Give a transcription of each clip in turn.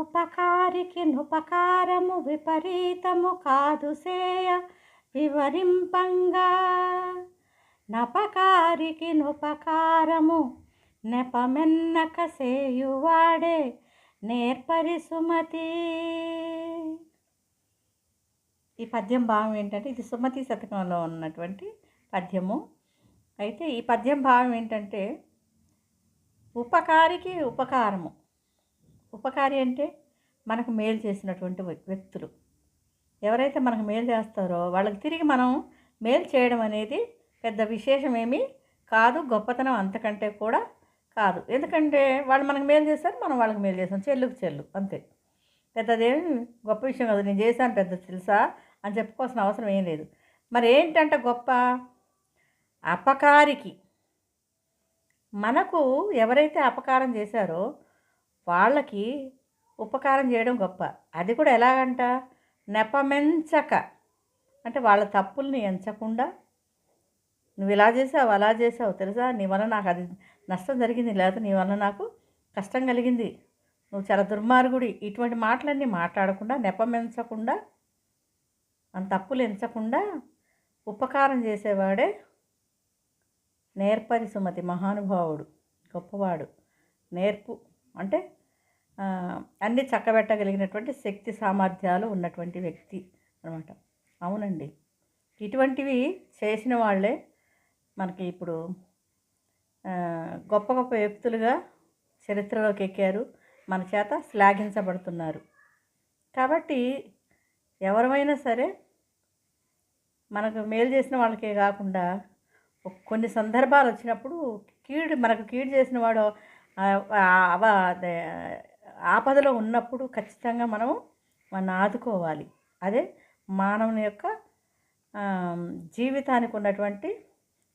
ఉపకారికి నుపకారము విపరీతము కాదు సేయ వివరింపంగా. నపకారికి నుపకారము నెపమెన్నక సేయువాడే నేర్పరి సుమతి. ఈ పద్యం భావం ఏంటంటే ఇది సుమతి శతకంలో ఉన్నటువంటి పద్యము. అయితే ఈ పద్యం భావం ఏంటంటే ఉపకారికి ఉపకారము. ఉపకారి అంటే మనకు మేలు చేసినటువంటి వ్యక్తులు. ఎవరైతే మనకు మేలు చేస్తారో వాళ్ళకి తిరిగి మనం మేలు చేయడం అనేది పెద్ద విశేషమేమీ కాదు గొప్పతనం అంతకంటే కూడా కాదు. ఎందుకంటే వాళ్ళు మనకు మేలు చేస్తారు మనం వాళ్ళకి మేలు చేస్తాం. చెల్లుకు చెల్లు అంతే. పెద్దదేమి గొప్ప విషయం కాదు. నేను చేశాను పెద్ద తెలుసా అని చెప్పుకోవాల్సిన అవసరం ఏం లేదు. మరి ఏంటంటే గొప్ప? అపకారికి. మనకు ఎవరైతే అపకారం చేశారో వాళ్ళకి ఉపకారం చేయడం గొప్ప. అది కూడా ఎలాగంట? నెపమెంచక. అంటే వాళ్ళ తప్పుల్ని ఎంచకుండా నువ్వు ఇలా చేసావు అలా చేసావు తెలుసా? నీ వల్ల నాకు అది నష్టం జరిగింది లేకపోతే నీ వల్ల నాకు కష్టం కలిగింది. నువ్వు చాలా దుర్మార్గుడి. ఇటువంటి మాటలన్నీ మాట్లాడకుండా నెపమెంచకుండా మన తప్పులు ఎంచకుండా ఉపకారం చేసేవాడే నేర్పరి సుమతి మహానుభావుడు గొప్పవాడు. నేర్పు అంటే అన్నీ చక్కబెట్టగలిగినటువంటి శక్తి సామర్థ్యాలు ఉన్నటువంటి వ్యక్తి అనమాట అవునండి. ఇటువంటివి చేసిన వాళ్ళే మనకి ఇప్పుడు గొప్ప గొప్ప వ్యక్తులుగా చరిత్రలోకి ఎక్కారు. మన చేత శ్లాఘించబడుతున్నారు. కాబట్టి ఎవరమైనా సరే మనకు మేలు చేసిన వాళ్ళకే కాకుండా కొన్ని సందర్భాలు వచ్చినప్పుడు కీడు మనకు కీడు చేసిన వాడు ఆపదలో ఉన్నప్పుడు ఖచ్చితంగా మనం మన ఆదుకోవాలి. అదే మానవుని యొక్క జీవితానికి ఉన్నటువంటి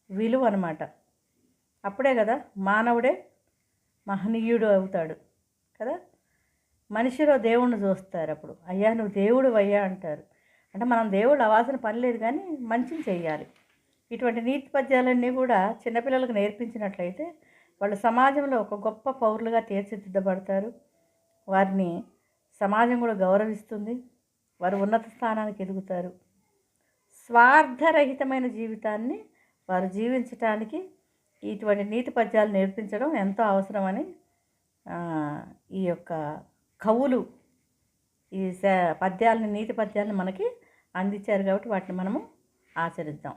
విలువ అనమాట అప్పుడే కదా మానవుడే మహనీయుడు అవుతాడు కదా. మనిషిలో దేవుణ్ణి చూస్తారు అప్పుడు. అయ్యా నువ్వు దేవుడు అయ్యా అంటారు. అంటే మనం దేవుడు అవ్వాల్సిన పని లేదు కానీ మంచిని చేయాలి ఇటువంటి నీతి పద్యాలన్నీ కూడా చిన్నపిల్లలకు నేర్పించినట్లయితే వాళ్ళు సమాజంలో ఒక గొప్ప పౌరులుగా తీర్చిదిద్దబడతారు. వారిని సమాజం కూడా గౌరవిస్తుంది. వారు ఉన్నత స్థానానికి ఎదుగుతారు. స్వార్థరహితమైన జీవితాన్ని వారు జీవించటానికి ఇటువంటి నీతి పద్యాలు నేర్పించడం ఎంతో అవసరమని ఈ యొక్క కవులు ఈ పద్యాలని నీతి పద్యాలను మనకి అందించారు కాబట్టి వాటిని మనము ఆచరిద్దాం.